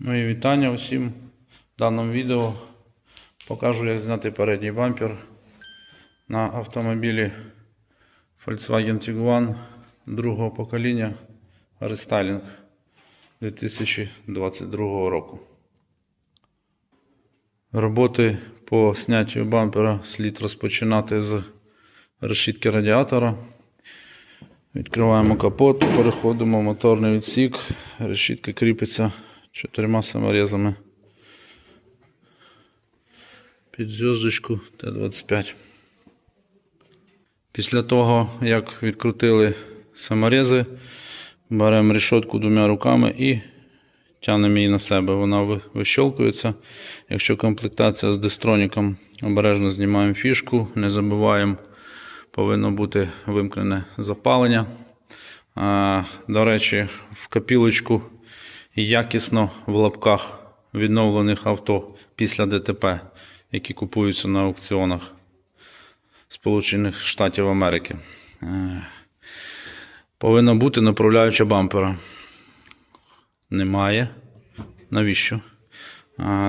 Мої Ну вітання усім. В даному відео покажу, як зняти передній бампер на автомобілі Volkswagen Tiguan другого покоління рестайлінг 2022 року. Роботи по зняттю бампера слід розпочинати з решітки радіатора. Відкриваємо капот, переходимо в моторний відсік. Решітка кріпиться чотирма саморезами під зв'язочку Т-25. Після того, як відкрутили саморези, беремо решетку двома руками і тягнемо її на себе. Вона ви- вищолкується. Якщо комплектація з дистроніком, обережно знімаємо фішку, не забуваємо, повинно бути вимкнене запалення. До речі, в якісно в лапках відновлених авто після ДТП, які купуються на аукціонах Сполучених Штатів Америки. Е, Повинна бути направляюча бампера. Немає. Навіщо?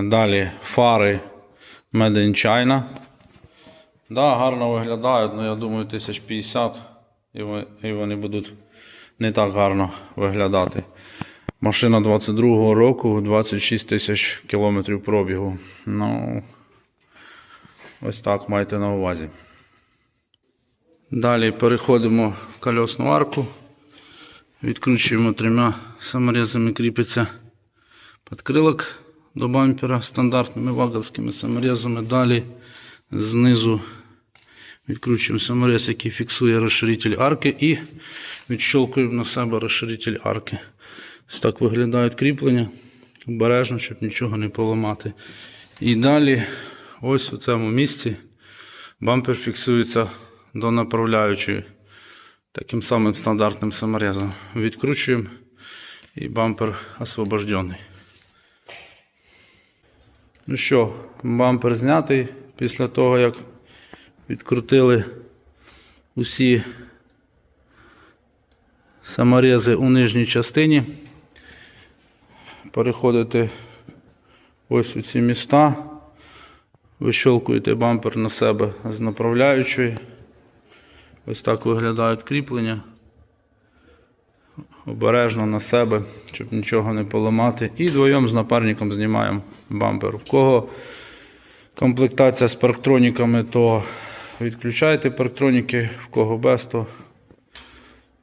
Далі фари Made in China. Да, гарно виглядають, але я думаю, 1050 і вони будуть не так гарно виглядати. Машина 22-го року, 26 тисяч кілометрів пробігу. Ну, ось так майте на увазі. Далі переходимо в кольосну арку. Відкручуємо трьома саморезами, кріпиться підкрилок до бампера стандартними ваговськими саморезами. Далі знизу відкручуємо саморез, який фіксує розширитель арки, і відщолкуємо на себе розширитель арки. Ось так виглядають кріплення. Обережно, щоб нічого не поламати. І далі, ось у цьому місці, бампер фіксується до направляючої таким самим стандартним саморезом. Відкручуємо і бампер освобождений. Ну що, бампер знятий після того, як відкрутили усі саморези у нижній частині. Переходите ось у ці міста, вищолкуєте бампер на себе з направляючої. Ось так виглядають кріплення. Обережно на себе, щоб нічого не поламати. І двоєм з напарником знімаємо бампер. В кого комплектація з парктроніками, то відключайте парктроніки, в кого без, то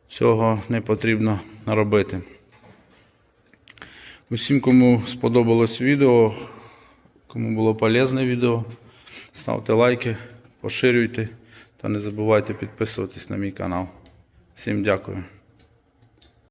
цього не потрібно робити. Усім, кому сподобалось відео, кому було полезне відео, ставте лайки, поширюйте та не забувайте підписуватись на мій канал. Всім дякую.